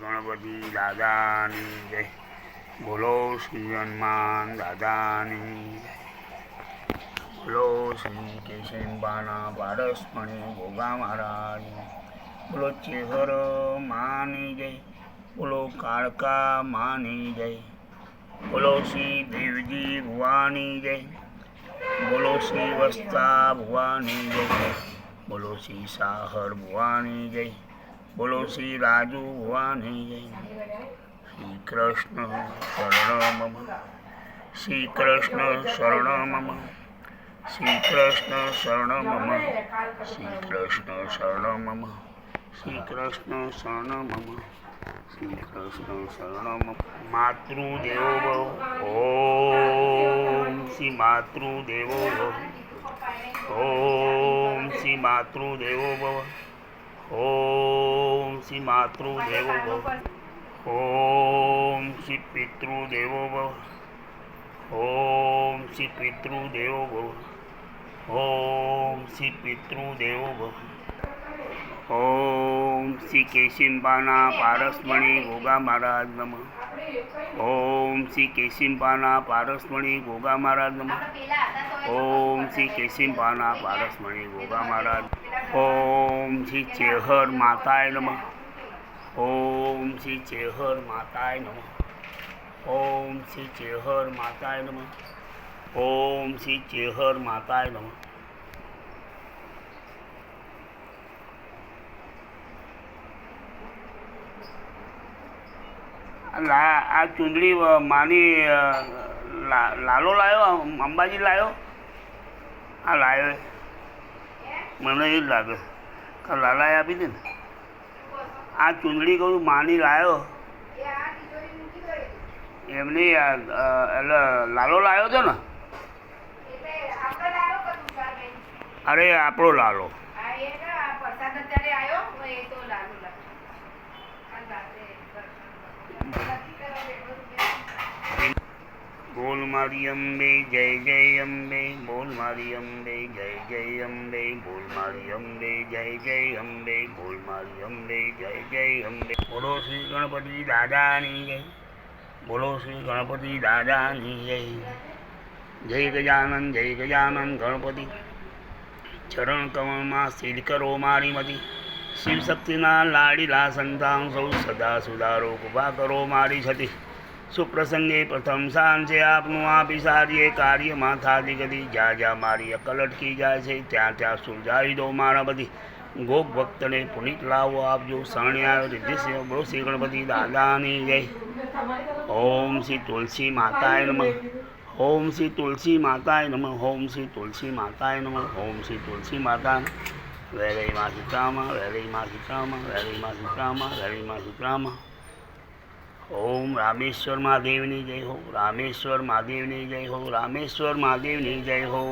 ગણપતિ દાદાની જય. બોલો શ્રી હનુમાન દાદાની જય. બોલો શ્રી કેશવબાના પારસમણી ભોગા મહારાજ. બોલો ચેહર માની જય. બોલો કાળકા માની જય. બોલો શ્રી દેવજી ભુવાની જય. બોલો શ્રી વસ્તા ભુવાની જય. બોલો શ્રી સાહર ભુવાની જય. બોલો શ્રી રાજુ ભુવાની જય. શ્રી કૃષ્ણ શરણ મમ શ્રી કૃષ્ણ શરણ મમ શ્રી કૃષ્ણ શરણ મમ શ્રી કૃષ્ણ શરણ મમ શ્રી કૃષ્ણ શરણ મમ શ્રી કૃષ્ણ શરણ મમ માતૃદેવો ભવ. ઓમ શ્રી માતૃદેવો ભવ. ઓમ શ્રી માતૃદેવો ભવ. ઓમ શ્રી માતૃદેવો ભવ. ઓમ શ્રી પિતૃદેવો ભવ. ઓમ શ્રી પિતૃદેવો ભવ. ઓમ શ્રી પિતૃદેવો ભવ. ઓમ શ્રી કેશિંબાના પારસમણી ગોગા મહારાજ નમ. ઓમ શ્રી કેશિંબાના પારસમણી ગોગા મહારાજ નમ. ઓમ શ્રી કેશિંબાના પારસમણી ગોગા મહારાજ. ઓમ શ્રી ચેહર માતાય નમ. ઓમ શ્રી ચેહર માતાય નમ. ઓમ શ્રી ચેહર માતાય નમ. ઓમ શ્રી ચેહર માતાય નમ. આ ચૂંદડી માની લાલો લાવ્યો અંબાજી લાવ્યો આ લાવ્યો મને એ જ લાગે કે લાલાએ આપી દે ને આ ચૂંદડી કહું માની લાવ્યો એમની એટલે લાલો લાવ્યો હતો ને અરે આપણો લાલો બોલ મારી અંબે, જય જય અંબે બોલ મારી અંબે, જય જય અંબે બોલ મારી અંબે, જય જય અંબે બોલ મારી અંબે, જય જય અંબે. બોલો શ્રી ગણપતિ દાદાની જય, બોલો શ્રી ગણપતિ દાદાની જય. જય ગજાનંદ જય ગજાનંદ ગણપતિ. ચરણ કમળમાં સ્થિર કરો મારી મતી. શિવ શક્તિના લાડીલા સંતાન સૌ સદા સુધારો કૃપા કરો મારી છતી. સુપ્રસંગે પ્રથમ સ્થાન છે આપનું આપી સારીએ કાર્યમાં થાતી ગતિ જ્યાં જ્યાં મારી અકલ અટકી જાય છે, ત્યાં ત્યાં સુલઝાવી દો મારા બધી. ગોપ ભક્તને પુનિત લાવો આપજો શરણ્યા રિદ્ધિ સેવ શ્રી ગણપતિ દાદાની જય. ઓમ શ્રી તુલસી માતાય નમઃ. ઓમ શ્રી તુલસી માતાય નમઃ. ઓમ શ્રી તુલસી માતાય નમઃ. ઓમ શ્રી તુલસી માતા વેરઈ માં સીતામાં વેરઈ માં સીતામાં વેરઈ માં સીતામાં વેરઈ માં સીતામાં ઓમ રામેશ્વર મહાદેવની જય હો, રામેશ્વર મહાદેવની જય હો, રામેશ્વર મહાદેવની જય હો.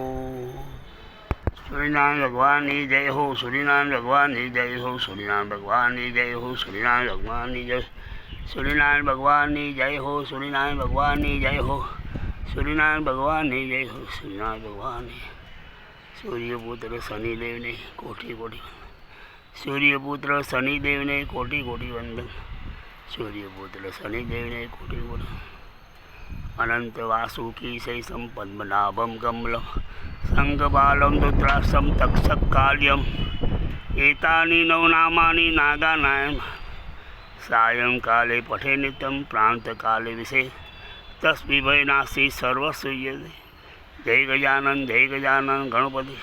સૂર્યનારાયણ ભગવાનની જય હો સૂર્યનારાયણ ભગવાનની જય હો સૂર્યનારાયણ ભગવાનની જય હો સૂર્યનારાયણ ભગવાનની જય સૂર્યનારાયણ ભગવાનની જય હો સૂર્યનારાયણ ભગવાનની જય હો સૂર્યનારાયણ ભગવાનની જય હો સૂર્યનારાયણ ભગવાનની સૂર્યપુત્ર શનિદેવને કોટી કોટી સૂર્યપુત્ર શનિદેવને કોટી કોટી વંદન. સૂર્યપુત્ર શનિદેવને કોટી કોટી અનંત વાસુકી સૈ પદ્મનાભમ કમલમ સંગબાલમ રુદ્રાક્ષમ તક્ષક કાલ્યમ એતાની નવનામાની નાગાનાયમ. સાયંકાલે પઠે નિત્યમ પ્રાંતકાલે વિશે. તસ્મિભયનાશી નાસી સર્વસૂયતે જય ગજાનંદ જય ગજાનંદ ગણપતિ.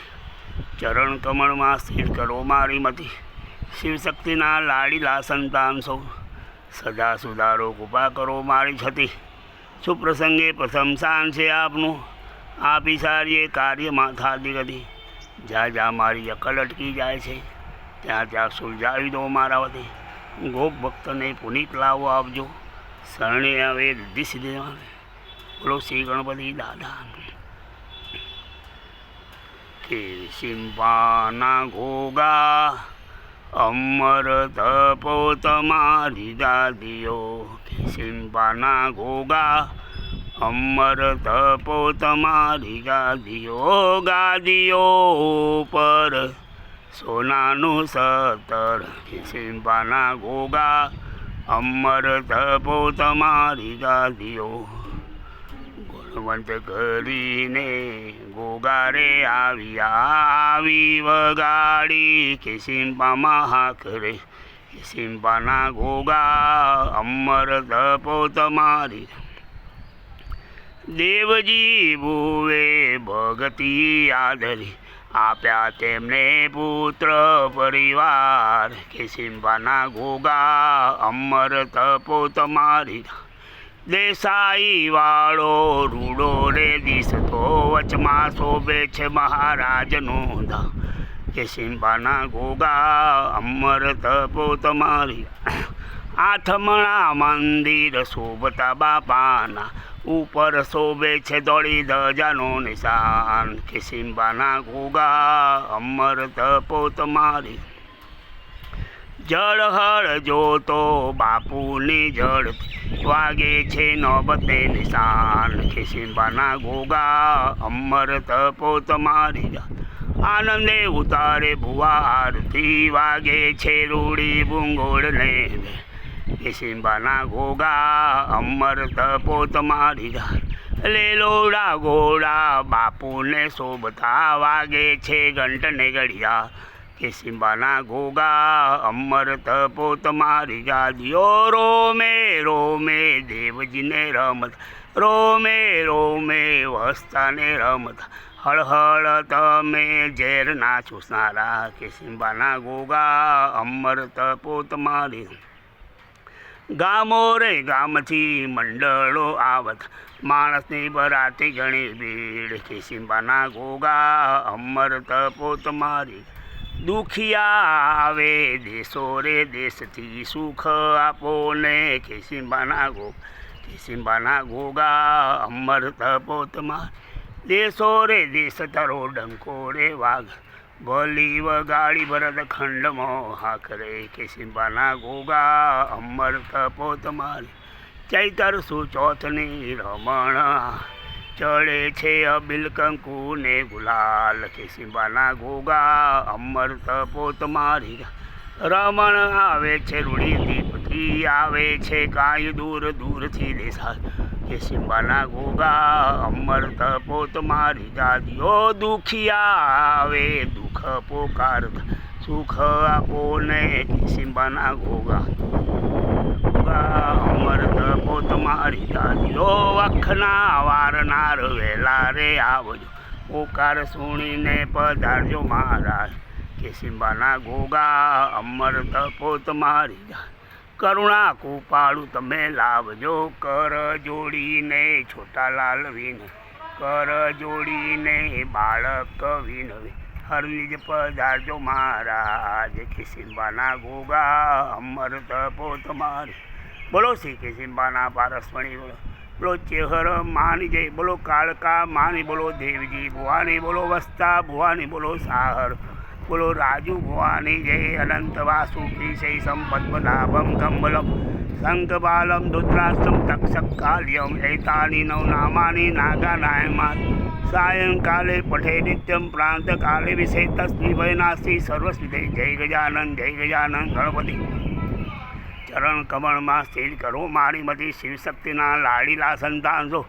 ચરણ કમળમાં સ્થિર કરો મારી મતી. શિવશક્તિના લાડીલા સંતાન સૌ સદા સુધારો કૃપા કરો મારી છતી. સુપ્રસંગે પ્રથમ સ્થાન છે આપનું. આપી સારીએ કાર્યમાં થાતી ગતિ જ્યાં જ્યાં મારી અકલ અટકી જાય છે, ત્યાં ત્યાં સુલઝાવી દો મારા વતી. ગોપ ભક્તને પુનિત લાવો આપજો. શરણે આવે રિદ્ધિ સિદ્ધિ બોલો શ્રી ગણપતિ દાદા. કે સિંપાના ઘોગા અમર તપો તમારી દાદીઓ સિંપાના ઘોગા અમર તપો તમારી ગાદીઓ ગાદીઓ પર સોનાનું સતર સિંપાના ઘોગા અમર તપો તમારી ગાદીઓ ગુણવંત કરીને ગોગારે આવી આવી વગાડી. કે સિંપામાં હાક રે સિંપાના ગોગા, અમર તપો તમારી. દેવજી ભુવે ભગતી આદરી, આપ્યા તેમને પુત્ર પરિવાર. કે સિંબાના ગોગા, અમર તપો તમારી. દેસાઈ વાળો રૂડો રે દિસતો વચમાં શોભે છે મહારાજનો ધા કે સિંબાના ગોગા અમર તપો તમારી આથમણા મંદિર શોભતા બાપાના. ઉપર શોભે છે દોડી ધજાનો નિશાન. કે સિંબાના ગોગા અમર તપો તમારી જળહળ જોતો બાપુની જળ. વાગે છે નોબતે નિશાન. ખિસિંબાના સિંબાના ગોગા અમર તપો તમારી આનંદે ઉતારે ભુવા આરતી. વાગે છે રૂડી બુંગોળને કે સિંબાના ગોગા અમર તપો તમારી લેલોડા ગોળા બાપુને શોભતા. વાગે છે ઘંટને ઘડિયા. કે સિંબાના ગોગા અમર તપો તમારી ગાદીઓ રોમે રોમે દેવજીને રમત, રોમે રોમે વસ્તાને રમત. હળહળ તમે ઝેર ના ચૂસનારા કે સિંબાના ગોગા અમર તપો તમારી ગામો રે ગામથી મંડળો આવત, માણસની બરાતી ઘણી ભીડ. કે સિંબાના ગોગા અમર તપો તમારી દુખિયા આવે દેશો રે દેશથી સુખ આપો ને કેસિંબાના ગો કેસિંબાના ગોગા અમર તપોતમાં. દેશો રે દેશ તરો ડંકો રે વાઘ. ભલી વગાડી ભરત ખંડમાં હાકરે કે સિંબાના ગોગા અમર તપોતમાં. ચૈતર ચૈતર સુચોથની રમણ. ચડે છે અબિલ કંકુ ને ગુલાલ કે સિંબાના ગોગા અમર તપોત મારી રમણ આવે છે, રૂડી દીપથી આવે છે, કાંઈ દૂર દૂરથી દેસા કે સિંબાના ગોગા અમર તપોત મારી દાદીઓ દુખિયા આવે, દુઃખ પોકાર સુખ આપો ને સિંબાના ગોગા ગોગા અમર તમારી દાદીઓ વખના વારનાર વહેલા રે આવજો. ઓકાર સુણીને પધારજો મહારાજ. કે સિંબાના ગોગા અમર તપો તમારી જા કરુણા કૃપાળું તમે લાવજો, કર જોડીને છોટા લાલ વિન કર જોડીને બાળક વિનવે હરનિજ પધારજો મહારાજ. કિસિંબાના ગોગા અમર તપો તમારી બોલો શ્રી કિસિંબાના પારસમણી બોલો. બોલો ચેહર માની જય, બોલો કાળકા માની, બોલો દેવજી ભુવાની, બોલો વસ્તા ભુવાની, બોલો સાહર. બોલો રાજુ ભુવાની જય, અનંત વાસુકી શૈ સંપદ્મનાભમ કમલમ. શંખબાલમ રુદ્રાસ્તમ તક્ષક કાલ્યમ નવ નામાની નાગાનાયમાં. સાયંકાલે પઠે નિત્યમ પ્રાંતકાલે વિશે તસ્મી વયનાસ્તિ સર્વસ્વિધે જય ગજાનંદ જય ગજાનંદ ગણપતિ. ચરણ કમળમાં સ્થિર કરો, મારી મતી શિવશક્તિના લાડીલા સંતાન છો.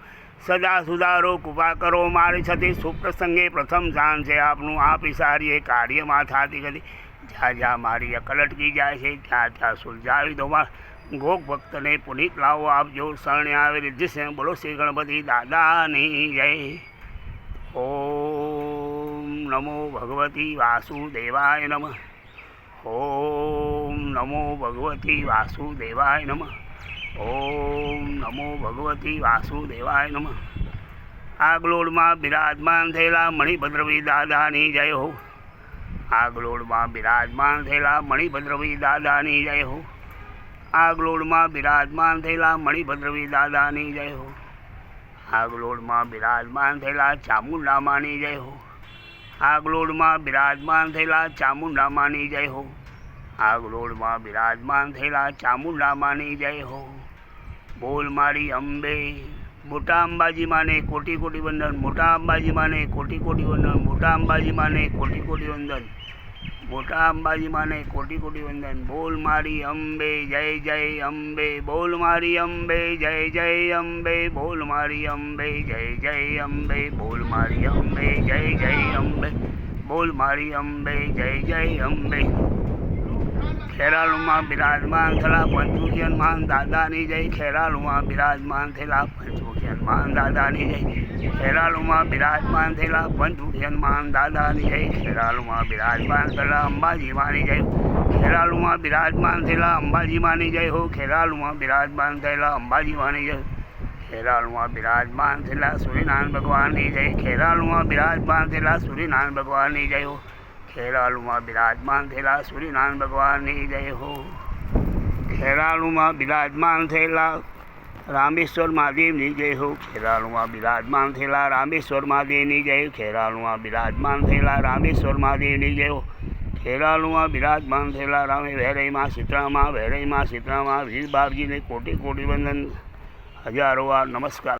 સદા સુધારો, કૃપા કરો, મારી છતી સુપ્રસંગે પ્રથમ જાન છે આપનું. આ એ કાર્યમાં થતી ગતિ. જ્યાં જ્યાં મારી અકલ અટકી જાય છે. ત્યાં ત્યાં સુલઝાવી દો ગોક ભક્તને પુનિત લાવો આપજો શરણે આવે રિદ્ધિ છે. બોલો, શ્રી ગણપતિ દાદાની જય. ઓમ નમો ભગવતી વાસુદેવાય નમઃ. ઓમ નમો ભગવતી વાસુદેવાય નમઃ ઓમ નમો ભગવતી વાસુદેવાય નમઃ આગલોડમાં બિરાજમાન થયેલા મણિભદ્રવી દાદાની જય હો આગલોડમાં બિરાજમાન થયેલા મણિભદ્રવી દાદાની જય હો આગલોડમાં બિરાજમાન થયેલા મણિભદ્રવી દાદાની જય હો આગલોડમાં બિરાજમાન થયેલા ચામુંડામાની જય હો આગલોડમાં બિરાજમાન થયેલા ચામુંડામાની જય હો આગલોડમાં બિરાજમાન થયેલા ચામુંડામાની જય હો. બોલ મારી અંબે. મોટા અંબાજી માને કોટી કોટી વંદન, મોટા અંબાજી માને કોટી કોટી વંદન, મોટા અંબાજી માને કોટી કોટી વંદન, મોટા અંબાજી માને કોટી કોટી વંદન. બોલ મારી અંબે, જય જય અંબે. બોલ મારી અંબે, જય જય અંબે. બોલ મારી અંબે, જય જય અંબે. બોલ મારી અંબે, જય જય અંબે. બોલ મારી અંબે, જય જય અંબે. ખેરાલુમાં બિરાજમાન થયેલા પંચમુખી હનુમાન દાદાની જય. ખેરાલુમાં બિરાજમાન થયેલા પંચમુખી હનુમાન દાદાની જય. ખેરાલુમાં બિરાજમાન થયેલા પંચમુખી હનુમાન દાદાની જય. ખેરાલુમાં બિરાજમાન થયેલા અંબાજી માની જય ખેરાલુમાં બિરાજમાન થયેલા અંબાજી માની જય હો. ખેરાલુમાં બિરાજમાન થયેલા અંબાજી માની જય ખેરાલુમાં બિરાજમાન થયેલા સૂર્યનારાયણ ભગવાનની જય. ખેરાલુમાં બિરાજમાન થયેલા સૂર્યનારાયણ ભગવાનની જય હો. ખેરાલુમાં બિરાજમાન થયેલા સૂર્યનારાયણ ભગવાનની જય હો. ખેરાલુમાં બિરાજમાન થયેલા રામેશ્વર મહાદેવની જય હો. ખેરાલુમાં બિરાજમાન થયેલા રામેશ્વર મહાદેવની જય ખેરાલુમાં બિરાજમાન થયેલા રામેશ્વર મહાદેવની જય હો. ખેરાલુમાં બિરાજમાન થયેલા રામે વહેરઈમાં સીતળામાં વહેરઈમાં સીતળામાં વીર બાપજીને કોટી કોટી વંદન. હજારો વાર નમસ્કાર.